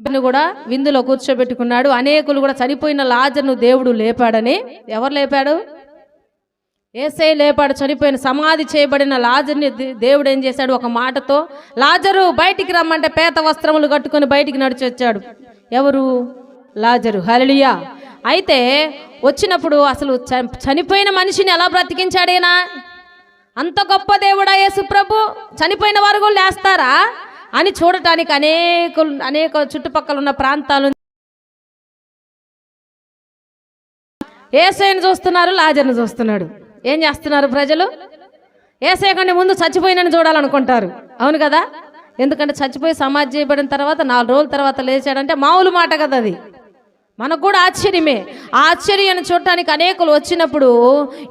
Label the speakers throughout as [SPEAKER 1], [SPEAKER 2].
[SPEAKER 1] బిడ్డను కూడా విందులో కూర్చోబెట్టుకున్నాడు. అనేకులు కూడా చనిపోయిన లాజర్ను దేవుడు లేపాడని. ఎవరు లేపాడు? ఏసై లేపాడు. చనిపోయిన సమాధి చేయబడిన లాజర్ని దే- దేవుడు ఏం చేశాడు? ఒక మాటతో లాజరు బయటికి రమ్మంటే పేత వస్త్రములు కట్టుకొని బయటికి నడిచి వచ్చాడు. ఎవరు? లాజరు. హలియా అయితే వచ్చినప్పుడు అసలు చ- చనిపోయిన మనిషిని ఎలా బ్రతికించాడేనా? అంత గొప్ప దేవుడా యేసు ప్రభు? చనిపోయిన వారు కూడా లేస్తారా? అని చూడటానికి అనేక అనేక చుట్టుపక్కల ఉన్న ప్రాంతాలు ఏసైని చూస్తున్నారు లాజర్ని చూస్తున్నాడు. ఏం చేస్తున్నారు ప్రజలు? ఏసై కంటే ముందు చచ్చిపోయినని చూడాలనుకుంటారు. అవును కదా? ఎందుకంటే చచ్చిపోయి సమాధి చేయబడిన తర్వాత నాలుగు రోజుల తర్వాత లేచాడంటే మామూలు మాట కదా అది. మనకు కూడా ఆశ్చర్యమే. ఆ ఆశ్చర్యాన్ని చూడటానికి అనేకులు వచ్చినప్పుడు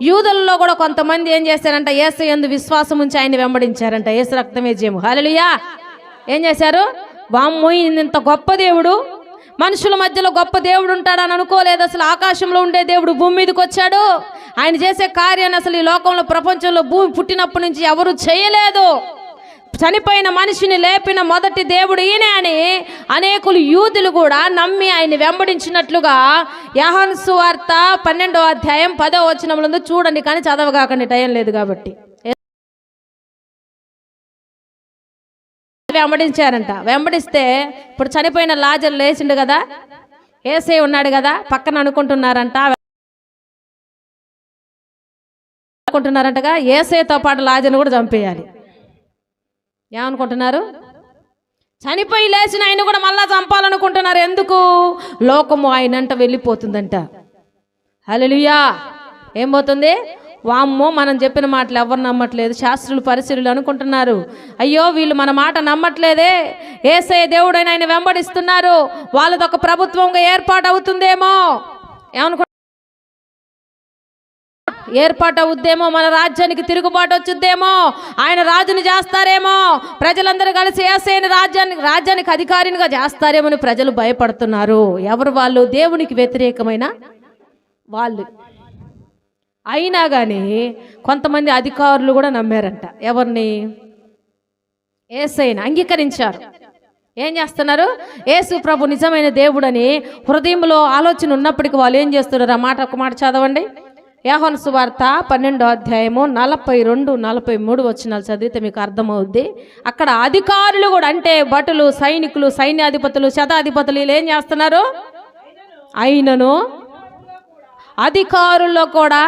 [SPEAKER 1] యూదులలో కూడా కొంతమంది ఏం చేశారంట? ఏసు ఎందు విశ్వాసం ఉంచి ఆయన వెంబడించారంట. ఏసు రక్తమే జయము. హల్లెలూయా! ఏం చేశారు? వామ్మో ఇంత గొప్ప దేవుడు. మనుషుల మధ్యలో గొప్ప దేవుడు ఉంటాడని అనుకోలేదు. అసలు ఆకాశంలో ఉండే దేవుడు భూమి మీదకి వచ్చాడు. ఆయన చేసే కార్యాన్ని అసలు ఈ లోకంలో ప్రపంచంలో భూమి పుట్టినప్పటి నుంచి ఎవరు చేయలేదు. చనిపోయిన మనిషిని లేపిన మొదటి దేవుడు ఈయనే అని అనేకులు యూదులు కూడా నమ్మి ఆయన వెంబడించినట్లుగా యహన్సు వార్త పన్నెండో అధ్యాయం పదో వచనంలో చూడండి కానీ చదవగాకండి టైం లేదు కాబట్టి. వెంబడించారంట. వెంబడిస్తే ఇప్పుడు చనిపోయిన లాజర్ లేచిండు కదా ఏసే ఉన్నాడు కదా పక్కన అనుకుంటున్నారంట. అనుకుంటున్నారంటగా ఏసేతో పాటు లాజర్ను కూడా చంపేయాలి. ఏమనుకుంటున్నారు? చనిపోయి లేచిన ఆయన కూడా మళ్ళా చంపాలనుకుంటున్నారు. ఎందుకు? లోకము ఆయనంట వెళ్ళిపోతుందంట. హలో ఏం పోతుంది? వామ్మో మనం చెప్పిన మాటలు ఎవరు నమ్మట్లేదు. శాస్త్రులు పరిశీలులు అనుకుంటున్నారు. అయ్యో వీళ్ళు మన మాట నమ్మట్లేదే. ఏసే దేవుడైన ఆయన వెంబడిస్తున్నారు. వాళ్ళదొక ప్రభుత్వంగా ఏర్పాటు అవుతుందేమో ఏమనుకో ఏర్పాటు అవుద్దేమో మన రాజ్యానికి తిరుగుబాటు వచ్చుద్దేమో? ఆయన రాజుని చేస్తారేమో? ప్రజలందరూ కలిసి ఏసైన రాజ్యాన్ని రాజ్యానికి అధికారినిగా చేస్తారేమో అని ప్రజలు భయపడుతున్నారు. ఎవరు వాళ్ళు? దేవునికి వ్యతిరేకమైన వాళ్ళు. అయినా కానీ కొంతమంది అధికారులు కూడా నమ్మారంట. ఎవరిని? ఏసైని అంగీకరించారు. ఏం చేస్తున్నారు? యేసు ప్రభు నిజమైన దేవుడని హృదయంలో ఆలోచన ఉన్నప్పటికీ వాళ్ళు ఏం చేస్తున్నారు? ఆ మాట ఒక మాట చదవండి. యాహోన్ సువార్త పన్నెండో అధ్యాయము నలభై రెండు నలభై మూడు వచ్చినాలు చదివితే మీకు అర్థమవుద్ది. అక్కడ అధికారులు కూడా అంటే భటులు సైనికులు సైన్యాధిపతులు శతాధిపతులు వీళ్ళు ఏం చేస్తున్నారు? అయినను అధికారుల్లో కూడా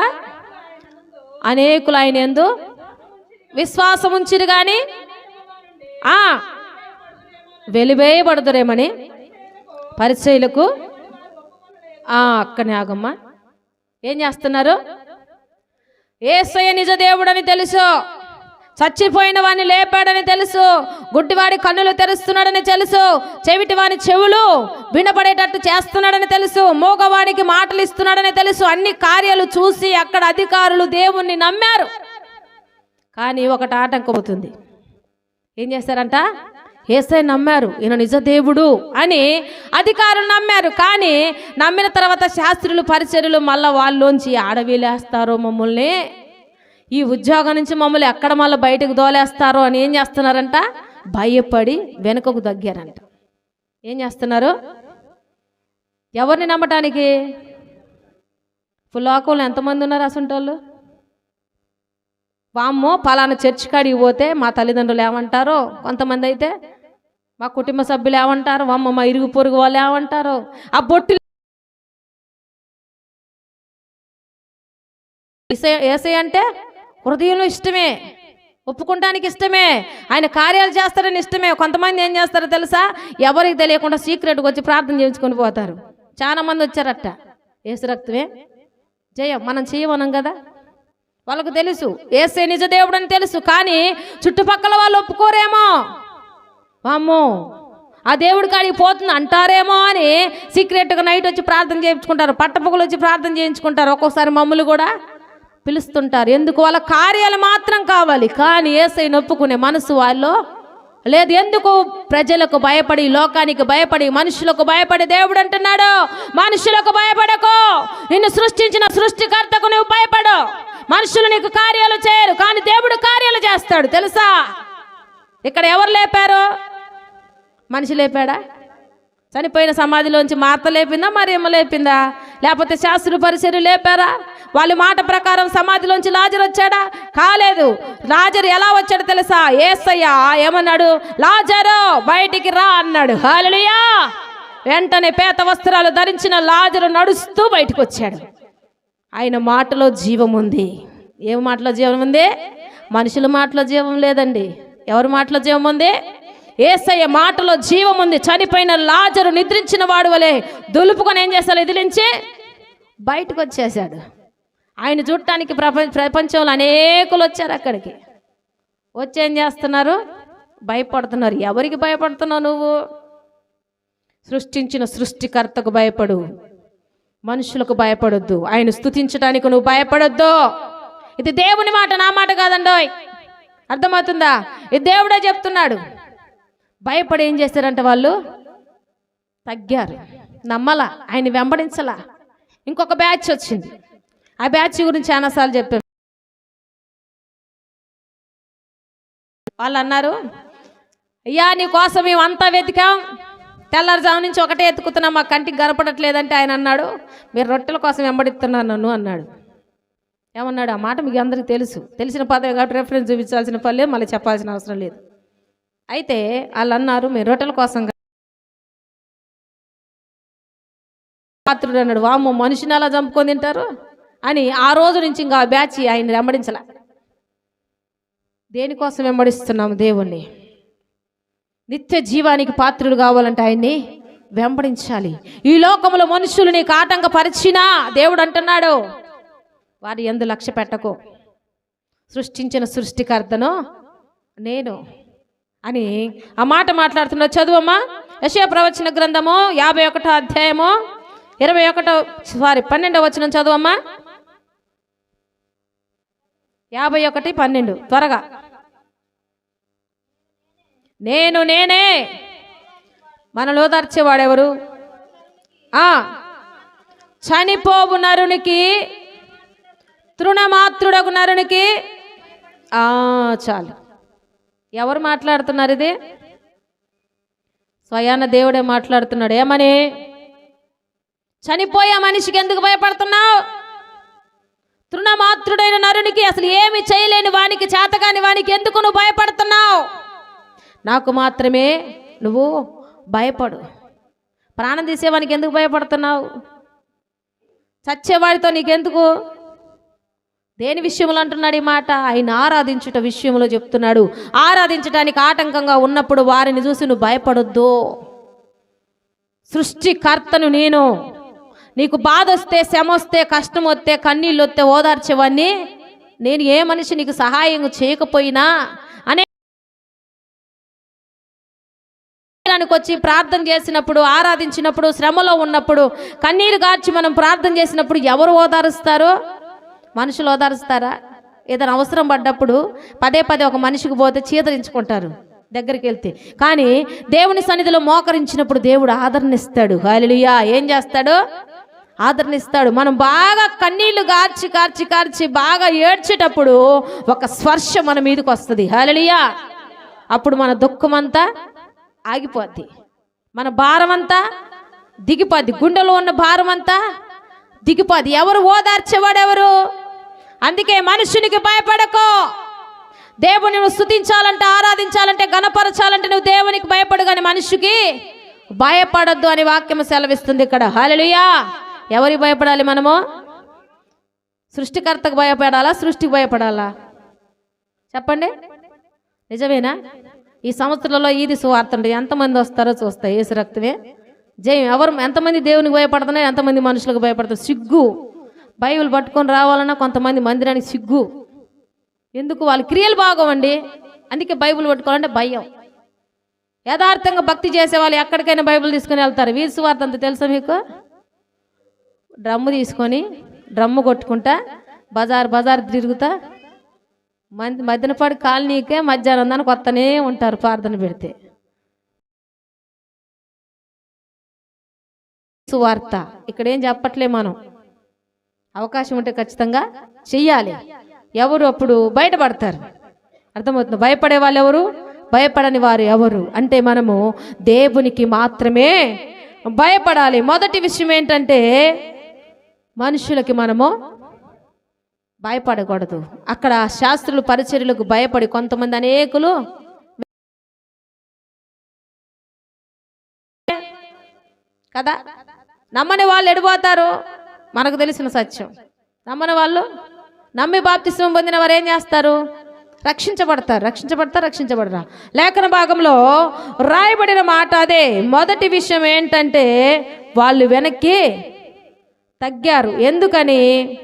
[SPEAKER 1] అనేకులు ఆయన ఎందు విశ్వాసం ఉంచిరు కానీ ఆ వెలివేయబడదురేమని పరిచయులకు ఆ అక్కనే ఆగమ్మ. ఏం చేస్తున్నారు? ఏసయ్య నిజ దేవుడని తెలుసు. చచ్చిపోయిన వాడిని లేపాడని తెలుసు. గుడ్డివాడి కన్నులు తెరుస్తున్నాడని తెలుసు. చెవిటి వాని చెవులు వినపడేటట్టు చేస్తున్నాడని తెలుసు. మూగవాడికి మాటలు ఇస్తున్నాడని తెలుసు. అన్ని కార్యాలు చూసి అక్కడ అధికారులు దేవుణ్ణి నమ్మారు. కానీ ఒకటి ఆటంకం అవుతుంది ఏం చేస్తారంట? ఏసై నమ్మారు. ఈయన నిజ దేవుడు అని అధికారులు నమ్మారు. కానీ నమ్మిన తర్వాత శాస్త్రులు పరిచర్యలు మళ్ళా వాళ్ళలోంచి ఆడవీలేస్తారో మమ్మల్ని ఈ ఉద్యోగం నుంచి మమ్మల్ని ఎక్కడ మళ్ళీ బయటకు దోలేస్తారో అని ఏం చేస్తున్నారంట? భయపడి వెనుకకు తగ్గారంట ఏం చేస్తున్నారు? ఎవరిని నమ్మటానికి? లోకంలో ఎంతమంది ఉన్నారు అసంటోళ్ళు? వామ్మో పలానా చర్చి కాడికి పోతే మా తల్లిదండ్రులు ఏమంటారో? కొంతమంది అయితే మా కుటుంబ సభ్యులు ఏమంటారు? వామ్మ మా ఇరుగు పొరుగు వాళ్ళు ఏమంటారు? ఆ బొట్టు ఏసై- ఏసై అంటే హృదయంలో ఇష్టమే. ఒప్పుకుంటానికి ఇష్టమే. ఆయన కార్యాలు చేస్తారని ఇష్టమే. కొంతమంది ఏం చేస్తారో తెలుసా? ఎవరికి తెలియకుండా సీక్రెట్గా వచ్చి ప్రార్థన చేయించుకొని పోతారు. చాలా మంది వచ్చారట. ఏసు రక్తమే. జయం మనం చేయమనం కదా? వాళ్ళకు తెలుసు. ఏసే నిజ దేవుడు అని తెలుసు. కానీ చుట్టుపక్కల వాళ్ళు ఒప్పుకోరేమో. అమ్మో ఆ దేవుడి కాడికి పోతుంది అంటారేమో అని సీక్రెట్గా నైట్ వచ్చి ప్రార్థన చేయించుకుంటారు. పట్టపొగలు వచ్చి ప్రార్థన చేయించుకుంటారు. ఒక్కోసారి మమ్మల్ని కూడా పిలుస్తుంటారు. ఎందుకు? వాళ్ళ కార్యాలు మాత్రం కావాలి. కానీ ఏసై నొప్పుకునే మనసు వాళ్ళు లేదు ఎందుకు ప్రజలకు భయపడి లోకానికి భయపడి మనుషులకు భయపడి దేవుడు అంటున్నాడు? మనుషులకు భయపడకు. నిన్ను సృష్టించిన సృష్టికర్తకు నువ్వు భయపడు. మనుషులు నీకు కార్యాలు చేయరు కానీ దేవుడు కార్యాలు చేస్తాడు. తెలుసా? ఇక్కడ ఎవరు లేపారు? మనిషి లేపాడా? చనిపోయిన సమాధిలోంచి మార్త లేపిందా మరియమ్మ లేపిందా? లేకపోతే శాస్త్రు పరిచయం లేపారా? వాళ్ళ మాట ప్రకారం సమాధిలోంచి లాజర్ వచ్చాడా? కాలేదు. లాజర్ ఎలా వచ్చాడో తెలుసా? ఏసయ్యా ఏమన్నాడు? లాజరు బయటికి రా అన్నాడు. హాలలుయా వెంటనే పేత వస్త్రాలు ధరించిన లాజరు నడుస్తూ బయటకు వచ్చాడు ఆయన మాటలో జీవం ఉంది. ఏ మాటలో జీవం ఉంది? మనుషుల మాటలో జీవం లేదండి. ఎవరి మాటలో జీవం ఉంది? ఏసయ్య మాటలో జీవం ఉంది. చనిపోయిన లాజరు నిద్రించిన వాడు వలె దులుపుకొని ఏం చేశాడు ఎదిలించి బయటకు వచ్చేసాడు ఆయన చూడటానికి ప్రపంచ ప్రపంచంలో అనేకులు వచ్చారు అక్కడికి. వచ్చి ఏం చేస్తున్నారు? భయపడుతున్నారు. ఎవరికి భయపడుతున్నావు నువ్వు? సృష్టించిన సృష్టికర్తకు భయపడు. మనుషులకు భయపడొద్దు. ఆయన స్థుతించడానికి నువ్వు భయపడొద్దు. ఇది దేవుని మాట నా మాట కాదండోయ్. అర్థమవుతుందా? ఇది దేవుడే చెప్తున్నాడు. భయపడి ఏం చేశారంట వాళ్ళు తగ్గారు. నమ్మలా ఆయన వెంబడించలా. ఇంకొక బ్యాచ్ వచ్చింది. ఆ బ్యాచ్ గురించి చాలాసార్లు చెప్పాం. వాళ్ళు అన్నారు అయ్యా నీ కోసం మేము అంతా వెతికాం. తెల్లారుజాము నుంచి ఒకటే ఎత్తుకుతున్నాం. మా కంటికి కనపడట్లేదంటే ఆయన అన్నాడు. మీరు రొట్టెల కోసం వెంబడిస్తున్నాను నన్ను అన్నాడు. ఏమన్నాడు? ఆ మాట మీకు అందరికీ తెలుసు. తెలిసిన పదవి కాబట్టి రెఫరెన్స్ చూపించాల్సిన పని లేదు మళ్ళీ చెప్పాల్సిన అవసరం లేదు. అయితే వాళ్ళు అన్నారు మీరు రొట్టెల కోసం పాత్రుడు అన్నాడు వామ్మో మనిషిని అలా చంపుకొని తింటారు? అని ఆ రోజు నుంచి ఇంకా బ్యాచ్ ఆయన వెంబడించలే. దేనికోసం వెంబడిస్తున్నాము దేవుణ్ణి? నిత్య జీవానికి పాత్రుడు కావాలంటే ఆయన్ని వెంబడించాలి. ఈ లోకంలో మనుషులు నీకు ఆటంకపరిచినా దేవుడు అంటున్నాడు వారి ఎందు లక్ష్య పెట్టకు. సృష్టించిన సృష్టికర్తను నేను అని ఆ మాట మాట్లాడుతున్నా చదువమ్మా యశయ ప్రవచన గ్రంథము యాభై ఒకటో అధ్యాయము ఇరవై ఒకటో సారీ పన్నెండో వచనం చదువమ్మా. యాభై ఒకటి పన్నెండు త్వరగా. నేను నేనే మనలో ఓదార్చేవాడెవరు ఆ చనిపోవు నరునికి తృణమాత్రుడకు నరునికి. ఆ చాలు. ఎవరు మాట్లాడుతున్నారు ఇది? స్వయాన దేవుడే మాట్లాడుతున్నాడు. ఏమని? చనిపోయే మనిషికి ఎందుకు భయపడుతున్నావు? తృణమాత్రుడైన నరునికి అసలు ఏమి చేయలేని వానికి చేతగాని వానికి ఎందుకు నువ్వు భయపడుతున్నావు? నాకు మాత్రమే నువ్వు భయపడు. ప్రాణం తీసేవానికి ఎందుకు భయపడుతున్నావు? చచ్చేవాడితో నీకెందుకు? దేని విషయంలో అంటున్నాడు ఈ మాట? ఆయన ఆరాధించుట విషయంలో చెప్తున్నాడు. ఆరాధించడానికి ఆటంకంగా ఉన్నప్పుడు వారిని చూసి నువ్వు భయపడొద్దు. సృష్టికర్తను నేను. నీకు బాధ వస్తే శ్రమ వస్తే కష్టం వస్తే కన్నీళ్ళు వస్తే ఓదార్చేవాడిని నేను ఏ మనిషి నీకు సహాయం చేయకపోయినా అనే వచ్చి ప్రార్థన చేసినప్పుడు ఆరాధించినప్పుడు శ్రమలో ఉన్నప్పుడు కన్నీరు గార్చి మనం ప్రార్థన చేసినప్పుడు ఎవరు ఓదారుస్తారు? మనుషులు ఓదారుస్తారా? ఏదైనా అవసరం పడ్డప్పుడు పదే పదే ఒక మనిషికి పోతే చీదరించుకుంటారు దగ్గరికి వెళ్తే. కానీ దేవుని సన్నిధిలో మోకరించినప్పుడు దేవుడు ఆదరణిస్తాడు. హాలిలుయా ఏం చేస్తాడు? ఆదరణిస్తాడు. మనం బాగా కన్నీళ్ళు కార్చి కార్చి కార్చి బాగా ఏడ్చేటప్పుడు ఒక స్పర్శ మన మీదకి వస్తుంది. హాలిలుయా అప్పుడు మన దుఃఖమంతా ఆగిపోద్ది. మన భారం అంతా దిగిపోద్ది. గుండెలో ఉన్న భారం అంతా దిగిపోద్ది. ఎవరు ఓదార్చేవాడెవరు? అందుకే మనుషునికి భయపడకో. దేవుని నువ్వు స్థుతించాలంటే ఆరాధించాలంటే గణపరచాలంటే నువ్వు దేవునికి భయపడు కానీ మనిషికి భయపడద్దు అని వాక్యం సెలవిస్తుంది ఇక్కడ. హల్లెలూయా. ఎవరికి భయపడాలి మనము? సృష్టికర్తకు భయపడాలా? సృష్టికి భయపడాలా? చెప్పండి. నిజమేనా? ఈ సంవత్సరంలో ఈది సువార్త ఉంటుంది ఎంతమంది వస్తారో చూస్తాయి ఏసు రక్తమే జయం ఎవరు ఎంతమంది దేవునికి భయపడుతున్నాయి ఎంతమంది మనుషులకు భయపడుతున్నారు సిగ్గు. బైబిల్ పట్టుకొని రావాలన్నా కొంతమంది మందిరానికి సిగ్గు. ఎందుకు? వాళ్ళ క్రియలు బాగోవండి. అందుకే బైబిల్ పట్టుకోవాలంటే భయం. యథార్థంగా భక్తి చేసే వాళ్ళు ఎక్కడికైనా బైబిల్ తీసుకొని వెళ్తారు. వీరి సువార్త అంత తెలుసా మీకు? డ్రమ్ము తీసుకొని డ్రమ్ము కొట్టుకుంటా బజార్ బజార్ తిరుగుతా. మంది మధ్యనపాడు కాలనీకే మధ్యాహ్నం దానికి వస్తూనే ఉంటారు ప్రార్థన పెడితే. సువార్త. ఇక్కడ ఏం చెప్పట్లే మనం. అవకాశం ఉంటే ఖచ్చితంగా చెయ్యాలి. ఎవరు అప్పుడు బయటపడతారు. అర్థమవుతుంది? భయపడే వాళ్ళు ఎవరు? భయపడని వారు ఎవరు? అంటే మనము దేవునికి మాత్రమే భయపడాలి. మొదటి విషయం ఏంటంటే మనుషులకి మనము భయపడకూడదు. అక్కడ శాస్త్రులు పరిచర్యలకు భయపడి కొంతమంది అనేకులు కదా? నమ్మని వాళ్ళు ఎడిపోతారు. మనకు తెలిసిన సత్యం. నమ్మని వాళ్ళు నమ్మి బాప్తిస్వం పొందిన వారు ఏం చేస్తారు? రక్షించబడతారు. రక్షించబడతారు రక్షించబడరా. లేఖన భాగంలో రాయబడిన మాట అదే. మొదటి విషయం ఏంటంటే వాళ్ళు వెనక్కి తగ్గారు. ఎందుకని?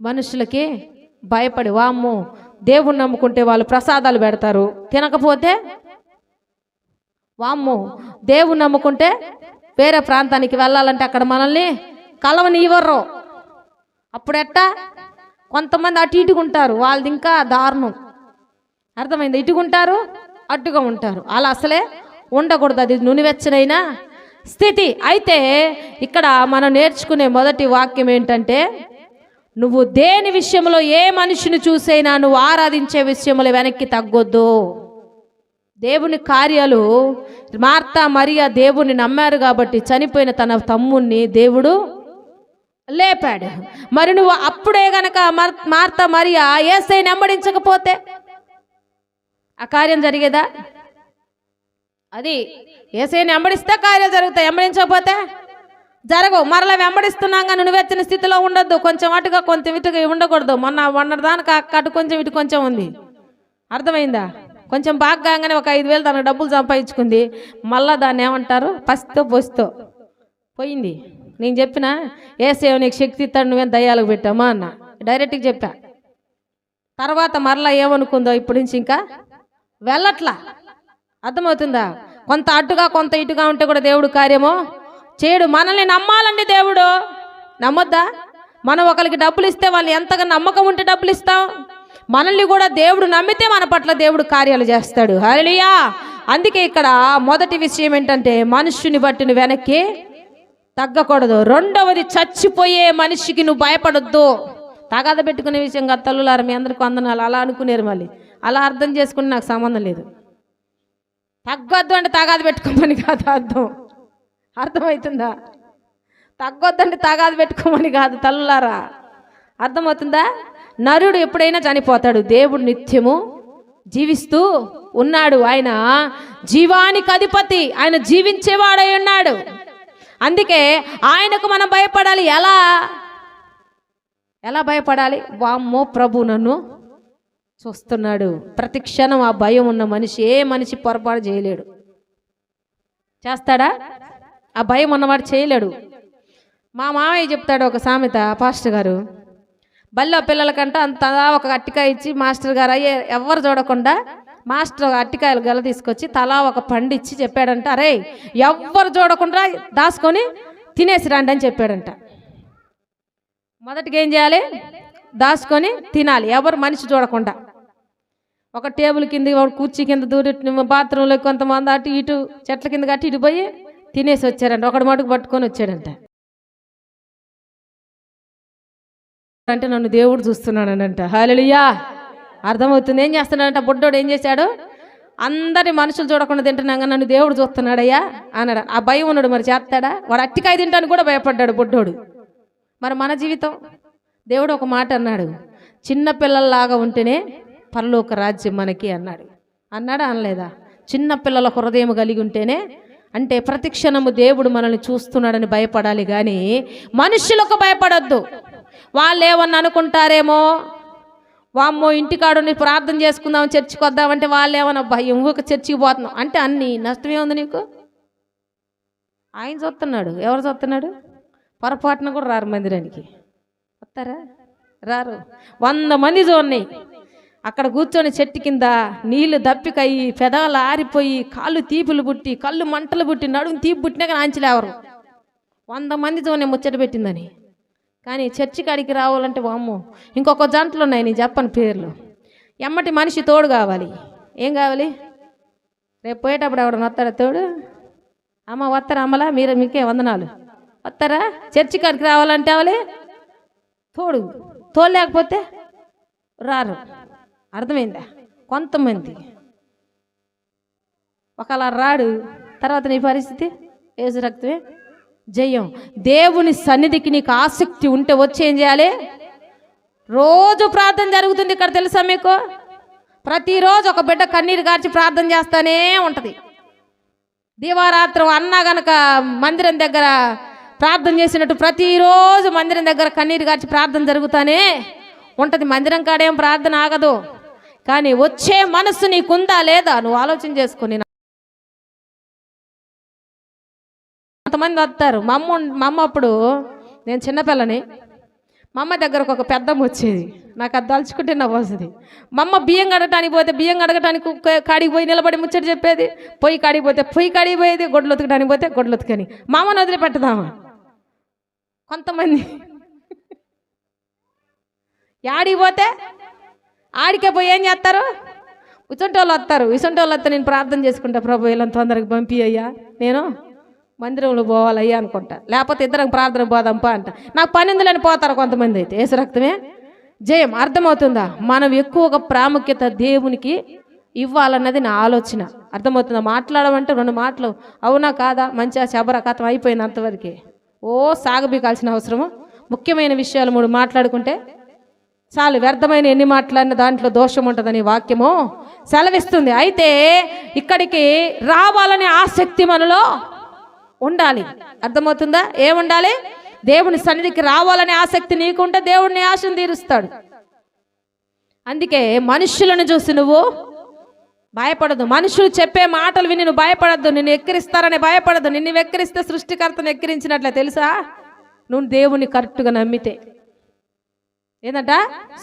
[SPEAKER 1] మనుషులకి భయపడి వామ్ము దేవుణ్ణి నమ్ముకుంటే వాళ్ళు ప్రసాదాలు పెడతారు. తినకపోతే? వామ్ము దేవుణ్ణి నమ్ముకుంటే వేరే ప్రాంతానికి వెళ్ళాలంటే అక్కడ మనల్ని కలవనివ్వరు. అప్పుడెట్టా? కొంతమంది అటు ఇటుకుంటారు వాళ్ళది ఇంకా దారుణం. అర్థమైంది? ఇటుకుంటారు అట్టుగా ఉంటారు. అలా అసలే ఉండకూడదు అది నునివెచ్చనైన. స్థితి. అయితే ఇక్కడ మనం నేర్చుకునే మొదటి వాక్యం ఏంటంటే నువ్వు దేని విషయంలో ఏ మనిషిని చూసైనా నువ్వు ఆరాధించే విషయంలో వెనక్కి తగ్గొద్దు. దేవుని కార్యాలు మార్తా మరియా దేవుని నమ్మారు కాబట్టి చనిపోయిన తన తమ్ముణ్ణి దేవుడు లేపాడు. మరి నువ్వు అప్పుడే గనక మార్త మరియా ఏసై నెంబడించకపోతే ఆ కార్యం జరిగేదా? అది ఏసై నెంబడిస్తే కార్యాలు జరుగుతాయి. వెంబడించకపోతే జరగవు. మరలా వెంబడిస్తున్నాం కానీ నువ్వెచ్చిన స్థితిలో ఉండొద్దు. కొంచెం అటుగా కొంచెం ఇటుగా ఉండకూడదు. మొన్న వండదానికి అటు కొంచెం ఇటు కొంచెం ఉంది. అర్థమైందా? కొంచెం బాగా కాగానే ఒక ఐదు వేలు తనకు డబ్బులు సంపాదించుకుంది. మళ్ళా దాన్ని ఏమంటారు? పసితో పొసితో. పోయింది. నేను చెప్పిన? ఏసేవ నీకు శక్తి ఇస్తాడు నువ్వేం దయ్యాలకు పెట్టామా అన్న. డైరెక్ట్గా చెప్పా. తర్వాత మరలా ఏమనుకుందో ఇప్పటి నుంచి ఇంకా? వెళ్ళట్లా. అర్థమవుతుందా? కొంత అటుగా కొంత ఇటుగా ఉంటే కూడా దేవుడు కార్యమో చేయడు. మనల్ని నమ్మాలండి దేవుడు. నమ్మొద్దా? మనం ఒకరికి డబ్బులు ఇస్తే వాళ్ళు ఎంతగా నమ్మకం ఉంటే డబ్బులు ఇస్తాం. మనల్ని కూడా దేవుడు నమ్మితే మన పట్ల దేవుడు కార్యాలు చేస్తాడు. హరియా అందుకే ఇక్కడ మొదటి విషయం ఏంటంటే మనుష్యుని బట్టిని వెనక్కి తగ్గకూడదు. రెండవది చచ్చిపోయే మనిషికి నువ్వు భయపడొద్దు. తగాద పెట్టుకునే విషయం కాదు తల్లులారు మీ అందరికి వందనాలు. అలా అనుకునేరు మళ్ళీ. అలా అర్థం చేసుకుని నాకు సంబంధం లేదు. తగ్గొద్దు అంటే తగాదు పెట్టుకోమని కాదు అర్థం. అర్థమవుతుందా? తగ్గొద్దు అంటే తగాదు పెట్టుకోమని కాదు తల్లులారా. అర్థమవుతుందా? నరుడు ఎప్పుడైనా చనిపోతాడు. దేవుడు నిత్యము జీవిస్తూ ఉన్నాడు. ఆయన జీవానికి అధిపతి. ఆయన జీవించేవాడై ఉన్నాడు. అందుకే ఆయనకు మనం భయపడాలి. ఎలా? ఎలా భయపడాలి? వామ్మో ప్రభు నన్ను చూస్తున్నాడు. ప్రతి క్షణం ఆ భయం ఉన్న మనిషి ఏ మనిషి పొరపాటు చేయలేడు. చేస్తాడా? ఆ భయం ఉన్నవాడు చేయలేడు. మా మామయ్య చెప్తాడు ఒక సామెత పాస్టర్ గారు. బల్లో పిల్లలకంట అంత ఒక అట్టిక ఇచ్చి మాస్టర్ గారు అయ్యే ఎవరు చూడకుండా మాస్టర్ అట్టికాయలు గల తీసుకొచ్చి తలా ఒక పండు ఇచ్చి చెప్పాడంట అరే ఎవ్వరు చూడకుండా దాచుకొని తినేసి రండి అని చెప్పాడంట. మొదటిగా ఏం చేయాలి? దాచుకొని తినాలి ఎవరు మనిషి చూడకుండా. ఒక టేబుల్ కింద ఒక కుర్చీ కింద దూరి బాత్రూంలో కొంతమంది అటు ఇటు చెట్ల కింద కట్టి ఇటు పోయి తినేసి వచ్చారంట ఒకటి మటుకు పట్టుకొని వచ్చాడంట. అంటే నన్ను దేవుడు చూస్తున్నాడనంట. హాలియా అర్థమవుతుంది. ఏం చేస్తున్నాడంట? బుడ్డోడు ఏం చేశాడు? అందరి మనుషులు చూడకుండా తింటున్నాగా నన్ను దేవుడు చూస్తున్నాడయ్యా అన్నాడు. ఆ భయం ఉన్నాడు మరి చేస్తాడా? వాడు అట్టికాయ తింటాను కూడా భయపడ్డాడు బుడ్డోడు. మరి మన జీవితం? దేవుడు ఒక మాట అన్నాడు. చిన్న పిల్లల్లాగా ఉంటేనే పరలోక రాజ్యం మనకి అన్నాడు. అన్నాడా? అనలేదా? చిన్న పిల్లల హృదయం కలిగి ఉంటేనే అంటే ప్రతిక్షణము దేవుడు మనల్ని చూస్తున్నాడని భయపడాలి కానీ మనుషులకు భయపడొద్దు. వాళ్ళు ఏమన్నా అనుకుంటారేమో? వామ్మో ఇంటికాడు ప్రార్థన చేసుకుందాం చర్చికి వద్దామంటే వాళ్ళు ఏమన్నా భయం ఊక చర్చికి పోతున్నాం అంటే అన్ని నష్టమే ఉంది నీకు? ఆయన చూస్తున్నాడు. ఎవరు చూస్తున్నాడు? పొరపాటున కూడా రారు మందిరానికి. వస్తారా? రారు. వంద మంది చూడండి. అక్కడ కూర్చొని చెట్టు కింద నీళ్ళు దప్పికయ్యి పెదాలు ఆరిపోయి కాళ్ళు తీపులు పుట్టి కళ్ళు మంటలు పుట్టి నడుము తీపి పుట్టినాక నాంచలేవరు వంద మంది చూడండి ముచ్చట పెట్టిందని. కానీ చర్చి కాడికి రావాలంటే వామ్మో ఇంకొక జంటలు ఉన్నాయి నేను చెప్పని పేర్లు. ఎమ్మటి మనిషి తోడు కావాలి. ఏం కావాలి? రేపు పోయేటప్పుడు ఎవడన్నా వస్తాడా తోడు? అమ్మ వస్తారా అమ్మలా? మీరు మీకే వందనాలు. వస్తారా? చర్చి కాడికి రావాలంటే అవలే తోడు. తోడు లేకపోతే రారు. అర్థమైందా? కొంతమంది. ఒకలా రాడు తర్వాత నీ పరిస్థితి ఏసు రక్తమే. జయం. దేవుని సన్నిధికి నీకు ఆసక్తి ఉంటే వచ్చి ఏం చేయాలి? రోజు ప్రార్థన జరుగుతుంది ఇక్కడ తెలుసా మీకు? ప్రతిరోజు ఒక బిడ్డ కన్నీరు గార్చి ప్రార్థన చేస్తానే ఉంటుంది. దీవారాత్రం అన్న గనక మందిరం దగ్గర ప్రార్థన చేసినట్టు ప్రతిరోజు మందిరం దగ్గర కన్నీరు గార్చి ప్రార్థన జరుగుతానే ఉంటుంది. మందిరం కాడేం ప్రార్థన ఆగదు. కానీ వచ్చే మనస్సు నీకుందా లేదా? నువ్వు ఆలోచన చేసుకుని కొంతమంది వస్తారు. మా అమ్మ మా అప్పుడు నేను చిన్నపిల్లని మా అమ్మ దగ్గరకు ఒక పెద్దమ్మ వచ్చేది. నాకు అది దలుచుకుంటే నవ్వు వస్తుంది మా అమ్మ బియ్యం కడగటానికి పోతే బియ్యం కడగటానికి కాడికి పోయి నిలబడి ముచ్చటి చెప్పేది. పొయ్యి కాడికి పోతే పొయ్యి కాడికి పోయేది గొడ్లు ఉతకడానికి పోతే గొడ్లు ఉతకని. మా అమ్మని వదిలిపెట్టదామా? కొంతమంది. యాడికి పోతే ఆడికే పోయి ఏం చేస్తారు? ఇసంటి వాళ్ళు వస్తారు. ఇసంటి వాళ్ళు వస్తే నేను ప్రార్థన చేసుకుంటా ప్రభు వీళ్ళని తొందరగా పంపి అయ్యా నేను మందిరంలో పోవాలయ్యా అనుకుంటా. లేకపోతే ఇద్దరం ప్రార్థన పోదాంపా అంట. నాకు పని పోతారు కొంతమంది అయితే. ఏసు రక్తమే? జయం అర్థమవుతుందా? మనం ఎక్కువగా ప్రాముఖ్యత దేవునికి ఇవ్వాలన్నది నా ఆలోచన. అర్థమవుతుందా? మాట్లాడమంటే రెండు మాటలు. అవునా కాదా? మంచిగా శబర కథం అయిపోయింది అంతవరకే ఓ సాగబీకాల్సిన అవసరము? ముఖ్యమైన విషయాలు మూడు మాట్లాడుకుంటే చాలు. వ్యర్థమైన ఎన్ని మాట్లాడిన దాంట్లో దోషం ఉంటుందని వాక్యము సెలవిస్తుంది. అయితే ఇక్కడికి రావాలనే ఆసక్తి మనలో ఉండాలి. అర్థమవుతుందా? ఏముండాలి? దేవుని సన్నిధికి రావాలనే ఆసక్తి నీకుంటే దేవుడిని ఆశను తీరుస్తాడు. అందుకే మనుషులను చూసి నువ్వు భయపడదు. మనుషులు చెప్పే మాటలు విని నువ్వు భయపడద్దు. నిన్ను ఎక్కిరిస్తారని భయపడదు నిన్ను వెక్కిరిస్తే సృష్టికర్తను ఎక్కిరించినట్లే తెలుసా? నువ్వు దేవుని కరెక్ట్గా నమ్మితే. ఏంటంట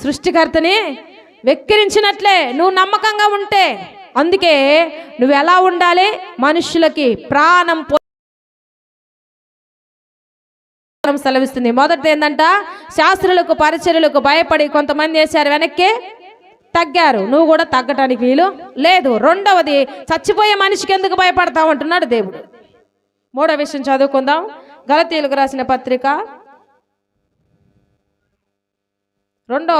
[SPEAKER 1] సృష్టికర్తని వెక్కిరించినట్లే. నువ్వు నమ్మకంగా ఉంటే. అందుకే నువ్వు ఎలా ఉండాలి? మనుషులకి ప్రాణం పో- సెలవిస్తుంది. మొదటిది ఏంటంట శాస్త్రులకు పరిచర్లకు భయపడి కొంతమంది వేశారు. వెనక్కి తగ్గారు. నువ్వు కూడా తగ్గటానికి వీలు లేదు. రెండవది చచ్చిపోయే మనిషికి ఎందుకు భయపడతావు అంటున్నాడు దేవుడు. మూడో విషయం చదువుకుందాం. గలతీలకు రాసిన పత్రిక రెండో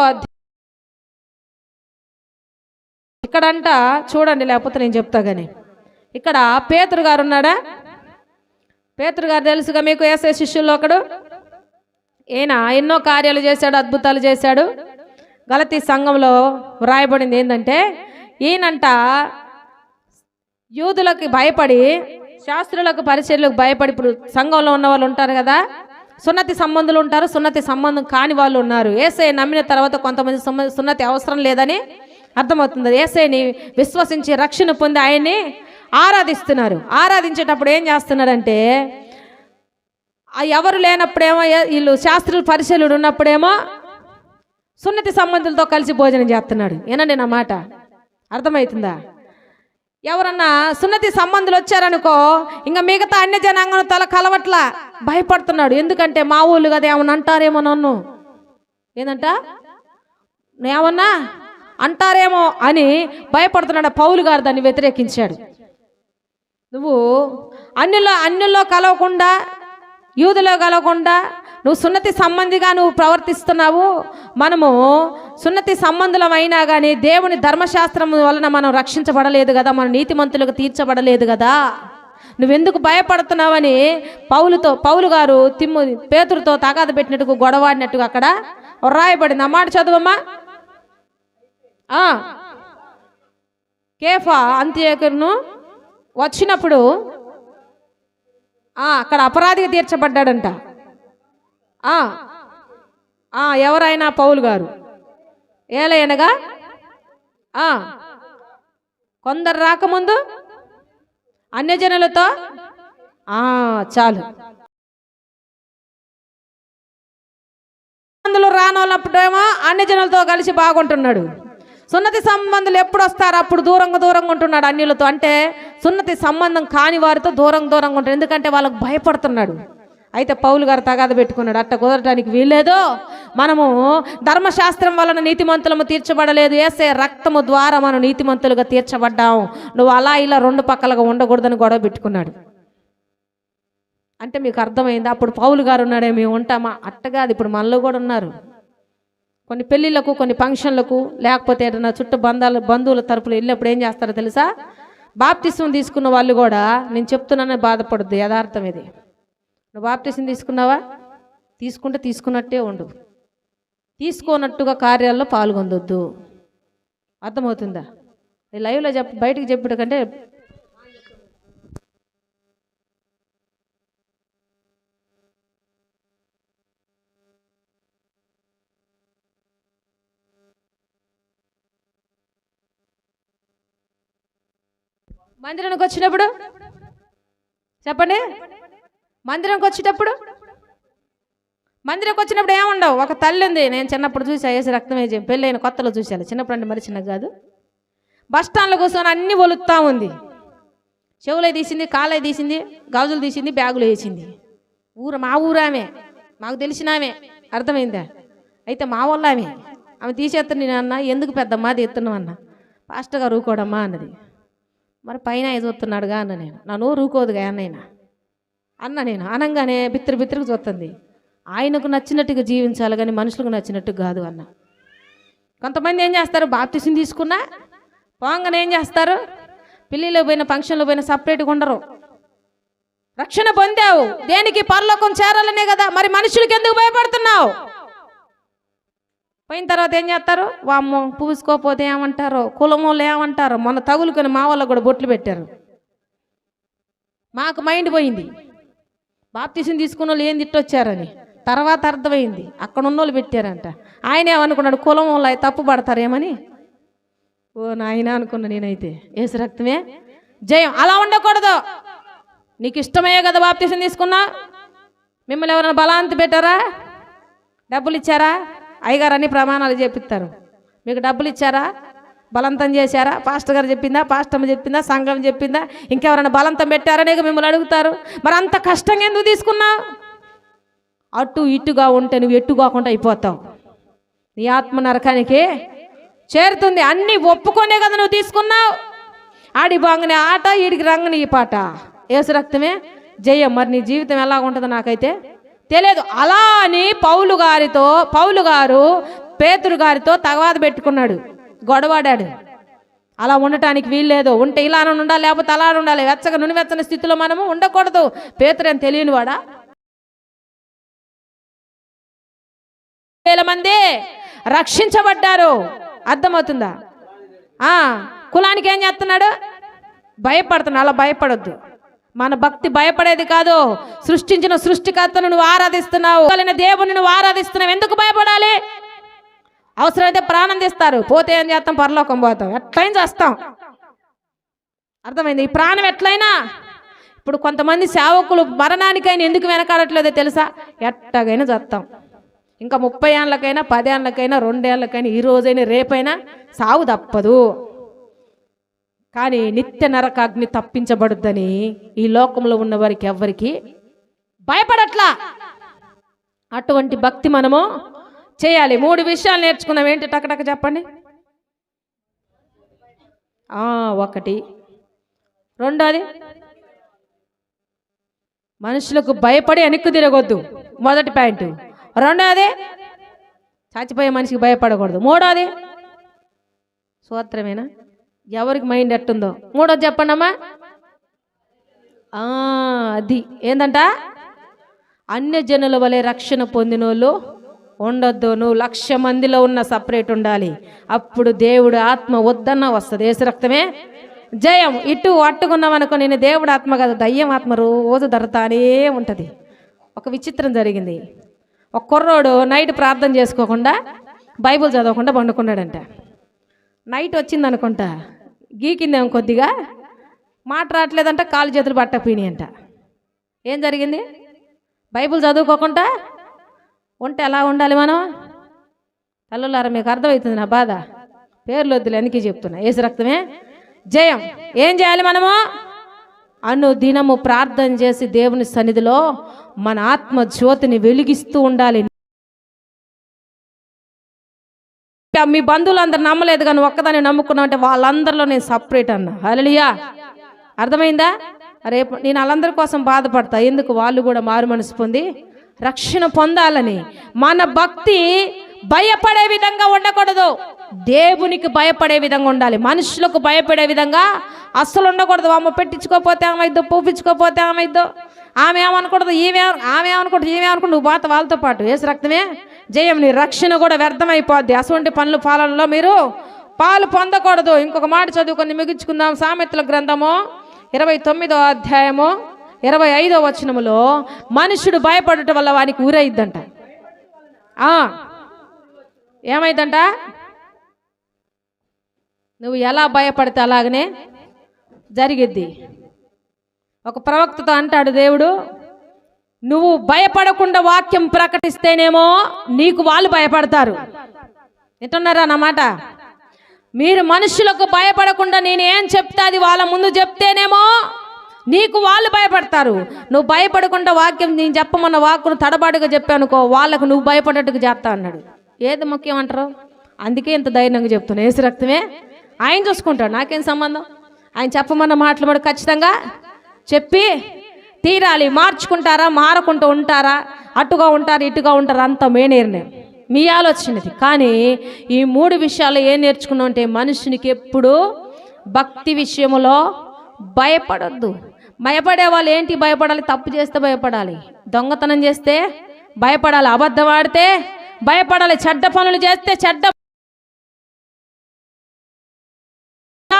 [SPEAKER 1] ఇక్కడంట చూడండి లేకపోతే నేను చెప్తా కానీ ఇక్కడ పేతురు గారు ఉన్నాడా? పేతురు గారు తెలుసుగా మీకు వేసే శిష్యుల్లో ఒకడు? ఈయన ఎన్నో కార్యాలు చేశాడు అద్భుతాలు చేశాడు. గలతీ సంఘంలో వ్రాయబడింది ఏంటంటే ఈయనంట యూదులకు భయపడి శాస్త్రులకు పరిచర్లకు భయపడి ఇప్పుడు సంఘంలో ఉన్న వాళ్ళు ఉంటారు కదా సున్నతి సంబంధులు ఉంటారు సున్నతి సంబంధం కాని వాళ్ళు ఉన్నారు. ఏసఐ నమ్మిన తర్వాత కొంతమంది సున్నతి అవసరం లేదని అర్థమవుతుంది. ఏసైని విశ్వసించి రక్షణ పొంది ఆయన్ని ఆరాధిస్తున్నారు. ఆరాధించేటప్పుడు ఏం చేస్తున్నారంటే ఎవరు లేనప్పుడేమో వీళ్ళు శాస్త్రులు పరిశీలుడు ఉన్నప్పుడేమో సున్నతి సంబంధులతో కలిసి భోజనం చేస్తున్నాడు. ఏనండి నా మాట. అర్థమవుతుందా? ఎవరన్నా సున్నతి సంబంధులు వచ్చారనుకో ఇంకా మిగతా అన్య జనాంగం తల కలవట్ల భయపడుతున్నాడు. ఎందుకంటే మా ఊళ్ళు కదా ఏమన్నా అంటారేమో నన్ను. ఏందంట? ఏమన్నా అంటారేమో అని భయపడుతున్నాడు. పౌలు గారు దాన్ని వ్యతిరేకించాడు. నువ్వు అన్యుల్లో అన్యుల్లో కలవకుండా యూదులో కలవకుండా నువ్వు సున్నతి సంబంధిగా నువ్వు ప్రవర్తిస్తున్నావు. మనము సున్నతి సంబంధులం అయినా కానీ దేవుని ధర్మశాస్త్రం వలన మనం రక్షించబడలేదు కదా మన నీతిమంతులకు తీర్చబడలేదు కదా. నువ్వెందుకు భయపడుతున్నావని పౌలుతో పౌలు గారు తిమ్ము పేతురుతో తగాద పెట్టినట్టుగా గొడవాడినట్టుగా అక్కడ రాయబడింది అమ్మాట చదువమ్మా. కేఫా అంత్యకును వచ్చినప్పుడు అక్కడ అపరాధిగా తీర్చబడ్డాడంట. ఎవరైనా పౌలు గారు? ఏలయనగా? కొందరు రాకముందు? అన్యజనులతో? చాలు. అందులో రానోళ్ళప్పుడేమో అన్ని జనులతో కలిసి బాగుంటున్నాడు. సున్నతి సంబంధులు ఎప్పుడు వస్తారు? అప్పుడు దూరంగా దూరంగా ఉంటున్నాడు అన్యులతో. అంటే సున్నతి సంబంధం కాని వారితో దూరం దూరంగా ఉంటాడు. ఎందుకంటే వాళ్ళకు భయపడుతున్నాడు. అయితే పౌలు గారు తగాద పెట్టుకున్నాడు. అట్ట కుదరటానికి వీల్లేదు. మనము ధర్మశాస్త్రం వలన నీతిమంతులము తీర్చబడలేదు. ఏసే రక్తము ద్వారా మనం నీతిమంతులుగా తీర్చబడ్డాం నువ్వు అలా ఇలా రెండు పక్కలుగా ఉండకూడదని గొడవ పెట్టుకున్నాడు. అంటే మీకు అర్థమైంది? అప్పుడు పౌలు గారు ఉన్నాడే మేము ఉంటామా? అట్టగాది. ఇప్పుడు మనలో కూడా ఉన్నారు. కొన్ని పెళ్ళిళ్ళకు కొన్ని ఫంక్షన్లకు లేకపోతే ఏదైనా చుట్టూ బంధాలు బంధువుల తరపులు వెళ్ళినప్పుడు ఏం చేస్తారో తెలుసా? బాప్తిసం తీసుకున్న వాళ్ళు కూడా నేను చెప్తున్నానని బాధపడద్దు యథార్థం ఇది. నువ్వు బాప్తిసం తీసుకున్నావా? తీసుకుంటే తీసుకున్నట్టే ఉండు. తీసుకోనట్టుగా కార్యాల్లో పాల్గొందొద్దు అర్థమవుతుందా? ఈ లైవ్లో చెప్ బయటికి చెప్పడం కంటే మందిరానికి వచ్చినప్పుడు? చెప్పండి. మందిరంకి వచ్చేటప్పుడు? మందిరంకి వచ్చినప్పుడు ఏముండవు? ఒక తల్లి ఉంది. నేను చిన్నప్పుడు చూసా వేసి రక్తం వేసి పెళ్ళైన కొత్తలో చూశాను. చిన్నప్పుడు అంటే మరి చిన్నగా కాదు. బస్ స్టాండ్లో కూర్చొని అన్ని ఒలుగుతా ఉంది. చెవులే తీసింది కాలే తీసింది గాజులు తీసింది బ్యాగులు వేసింది. ఊరు మా ఊరామే మాకు తెలిసినామే అర్థమైందా? అయితే మా వాళ్ళ ఆమె. ఆమె తీసేస్తాను నేను అన్న ఎందుకు పెద్దమ్మా అది ఎత్తున్నావు అన్న పాస్టర్ గారు అన్నది. మరి పైన చూస్తున్నాడుగా అన్న నేను. నా నోరు ఊకోదుగా అన్నయ్య అన్న నేను. అనంగానే బిత్తిరి బిత్తిరికి చూస్తుంది ఆయనకు నచ్చినట్టుగా జీవించాలి కానీ మనుషులకు నచ్చినట్టు కాదు అన్న. కొంతమంది ఏం చేస్తారు? బాప్టిజం తీసుకున్నా పోంగానే ఏం చేస్తారు? పెళ్ళిలో పోయిన ఫంక్షన్లో పోయిన సపరేట్గా ఉండరు. రక్షణ పొందావు. దేనికి పరలోకం చేరాలనే కదా. మరి మనుషులకి ఎందుకు భయపడుతున్నావు? పోయిన తర్వాత ఏం చేస్తారు? వామ్మో పూసుకోపోతే ఏమంటారో? కులమోళ్ళు ఏమంటారు? మొన్న తగులుకొని మా వాళ్ళకు కూడా బొట్లు పెట్టారు. మాకు మైండ్ పోయింది. బాప్తీసం తీసుకున్న వాళ్ళు ఏం తిట్టొచ్చారని. తర్వాత అర్థమైంది. అక్కడ ఉన్న వాళ్ళు పెట్టారంట. ఆయన ఏమనుకున్నాడు? కులం వాళ్ళు అయి తప్పు పడతారేమని? ఓ నాయన అనుకున్నా నేనైతే. ఏసు రక్తమే? జయం. అలా ఉండకూడదు. నీకు ఇష్టమయ్యే కదా బాప్తీసం తీసుకున్నా? మిమ్మల్ని ఎవరైనా బలాంతి పెట్టారా? డబ్బులు ఇచ్చారా? అయ్యగారు అన్ని ప్రమాణాలు చెప్పిస్తారు మీకు డబ్బులు ఇచ్చారా? బలంతం చేశారా? పాస్టర్ గారు చెప్పిందా? పాస్టమ్మ చెప్పిందా? సంఘం చెప్పిందా? ఇంకెవరైనా బలంతం పెట్టారా నీకు మిమ్మల్ని అడుగుతారు? మరి అంత కష్టంగా ఎందుకు తీసుకున్నావు? అటు ఇటుగా ఉంటే నువ్వు ఎట్టు కాకుండా అయిపోతావు. నీ ఆత్మ నరకానికి చేరుతుంది. అన్నీ ఒప్పుకొనే కదా నువ్వు తీసుకున్నావు. ఆడి బాగునే ఆట ఈడికి రంగని ఈ పాట. ఏసు రక్తమే జయం. మరి నీ జీవితం ఎలా ఉంటుందో నాకైతే తెలియదు. అలా అని పౌలు గారితో పౌలు గారు పేతురు గారితో తగవాద పెట్టుకున్నాడు. గొడవాడాడు. అలా ఉండటానికి వీల్లేదు. ఉంటే ఇలా ఉండాలి లేకపోతే అలా ఉండాలి. వెచ్చగా నుని వెచ్చని స్థితిలో మనము ఉండకూడదు. పేతురు అని తెలియనివాడా? వేల మంది రక్షించబడ్డారు. అర్థమవుతుందా? కులానికి ఏం చేస్తున్నాడు? భయపడుతున్నాడు. అలా భయపడొద్దు. మన భక్తి భయపడేది కాదు. సృష్టించిన సృష్టికర్తను నువ్వు ఆరాధిస్తున్నావు. కలిగిన దేవుని నువ్వు ఆరాధిస్తున్నావు. ఎందుకు భయపడాలి? అవసరమైతే ప్రాణం తీస్తారు. పోతే ఏం చేస్తాం? పరలోకం పోతాం. ఎట్లయినా చేస్తాం. అర్థమైంది? ఈ ప్రాణం ఎట్లయినా. ఇప్పుడు కొంతమంది సేవకులు మరణానికైనా ఎందుకు వెనకాడట్లేదో తెలుసా? ఎట్టగైనా చేస్తాం. ఇంకా ముప్పై ఏళ్ళకైనా పదేళ్ళకైనా రెండేళ్ళకైనా ఈ రోజైనా రేపైనా సావు తప్పదు. కానీ నిత్య నరకాగ్ని తప్పించబడుద్దని ఈ లోకంలో ఉన్న వారికి ఎవ్వరికి భయపడట్లా. అటువంటి భక్తి మనము చేయాలి. మూడు విషయాలు నేర్చుకున్నాం. ఏంటి? టకటక చెప్పండి. ఒకటి. రెండోది మనుషులకు భయపడి వెనక్కు తిరగొద్దు. మొదటి పాయింట్. రెండోది చచ్చిపోయే మనిషికి భయపడకూడదు. మూడోది సూత్రమేనా? ఎవరికి మైండ్ ఎట్టుందో? మూడోది చెప్పండి అమ్మా అది. ఏందంట? అన్య జనుల వలె రక్షణ పొందిన వాళ్ళు ఉండొద్దు. నువ్వు లక్ష మందిలో ఉన్న సపరేట్ ఉండాలి. అప్పుడు దేవుడు ఆత్మ వద్దన్న వస్తుంది. ఏసు రక్తమే? జయం. ఇటు అట్టుకున్నాం అనుకో నేను దేవుడు ఆత్మ కాదు దయ్యం ఆత్మ రోజు దొరతానే ఉంటుంది. ఒక విచిత్రం జరిగింది. ఒక కుర్రోడు నైట్ ప్రార్థన చేసుకోకుండా బైబిల్ చదవకుండా పండుకున్నాడంట. నైట్ వచ్చింది అనుకుంటా గీకిందేమో కొద్దిగా మాట రావట్లేదంట కాలు చేతులు పట్టకపోయినాయి అంట. ఏం జరిగింది? బైబిల్ చదువుకోకుండా ఉంటే ఎలా ఉండాలి మనం? తల్లులారా మీకు అర్థమవుతుంది నా బాధ. పేర్లు వద్దులే అందుకే చెప్తున్నా. ఏసు రక్తమే? జయం. ఏం చేయాలి మనము? అను దినము ప్రార్థన చేసి దేవుని సన్నిధిలో మన ఆత్మ జ్యోతిని వెలిగిస్తూ ఉండాలి. మీ బంధువులందరూ నమ్మలేదు కానీ ఒక్కదాన్ని నమ్ముకున్నావు అంటే వాళ్ళందరిలో నేను సపరేట్ అన్న. హలియా అర్థమైందా? రేపు నేను వాళ్ళందరి కోసం బాధపడతా. ఎందుకు? వాళ్ళు కూడా మారు మనసు పొంది రక్షణ పొందాలని. మన భక్తి భయపడే విధంగా ఉండకూడదు. దేవునికి భయపడే విధంగా ఉండాలి. మనుషులకు భయపడే విధంగా అస్సలు ఉండకూడదు. అమ్మ పెట్టించుకోపోతే ఏమైద్దో పూపించుకోపోతే ఏమైద్దో ఆమె ఏమనకూడదు ఈమె ఆమె ఏమనకూడదు ఈమె అనుకుంటు నువ్వు బాత వాళ్ళతో పాటు. వేసి రక్తమే? జయం నీ రక్షణ కూడా వ్యర్థమైపోద్ది. అటువంటి పనులు పాలనలో మీరు పాలు పొందకూడదు. ఇంకొక మాట చదువుకొని మిగించుకుందాం. సామెతల గ్రంథము ఇరవై తొమ్మిదో అధ్యాయము ఇరవై ఐదో వచనములో మనుషుడు భయపడటం వల్ల వానికి ఊరైద్దంట. ఏమైందంట? నువ్వు ఎలా భయపడితే అలాగనే జరిగిద్ది. ఒక ప్రవక్తతో అంటాడు దేవుడు నువ్వు భయపడకుండా వాక్యం ప్రకటిస్తేనేమో నీకు వాళ్ళు భయపడతారు. వింటున్నారా అన్నమాట మీరు మనుషులకు భయపడకుండా నేను ఏం చెప్తే అది వాళ్ళ ముందు చెప్తేనేమో నీకు వాళ్ళు భయపడతారు. నువ్వు భయపడకుండా వాక్యం నేను చెప్పమన్న వాక్కును తడబాటుగా చెప్పానుకో వాళ్ళకు నువ్వు భయపడేట్టుకు చేస్తా అన్నాడు. ఏది ముఖ్యం అంటారు? అందుకే ఇంత ధైర్యంగా చెప్తున్నా. ఏసు రక్తమే? ఆయన చూసుకుంటాడు. నాకేం సంబంధం? ఆయన చెప్పమన్న మాటలు కూడా ఖచ్చితంగా చెప్పి తీరాలి మార్చుకుంటారా మారకుంటూ ఉంటారా అటుగా ఉంటారు ఇటుగా ఉంటారు అంత మే నిర్ణయం. మీ ఆలోచనది కానీ ఈ మూడు విషయాలు ఏం నేర్చుకున్నాం అంటే మనుషునికి ఎప్పుడు భక్తి విషయంలో భయపడొద్దు. భయపడే వాళ్ళు ఏంటి భయపడాలి? తప్పు చేస్తే భయపడాలి. దొంగతనం చేస్తే భయపడాలి. అబద్ధం ఆడితే భయపడాలి. చెడ్డ పనులు చేస్తే చెడ్డ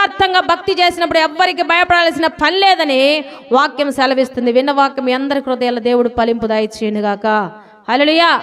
[SPEAKER 1] యథార్థంగా భక్తి చేసినప్పుడు ఎవ్వరికి భయపడాల్సిన పని లేదని వాక్యం సెలవిస్తుంది. విన్న వాక్యం అందరి హృదయాల దేవుడు ఫలింపు దాయిచ్చేయనుగాక. హల్లెలూయా.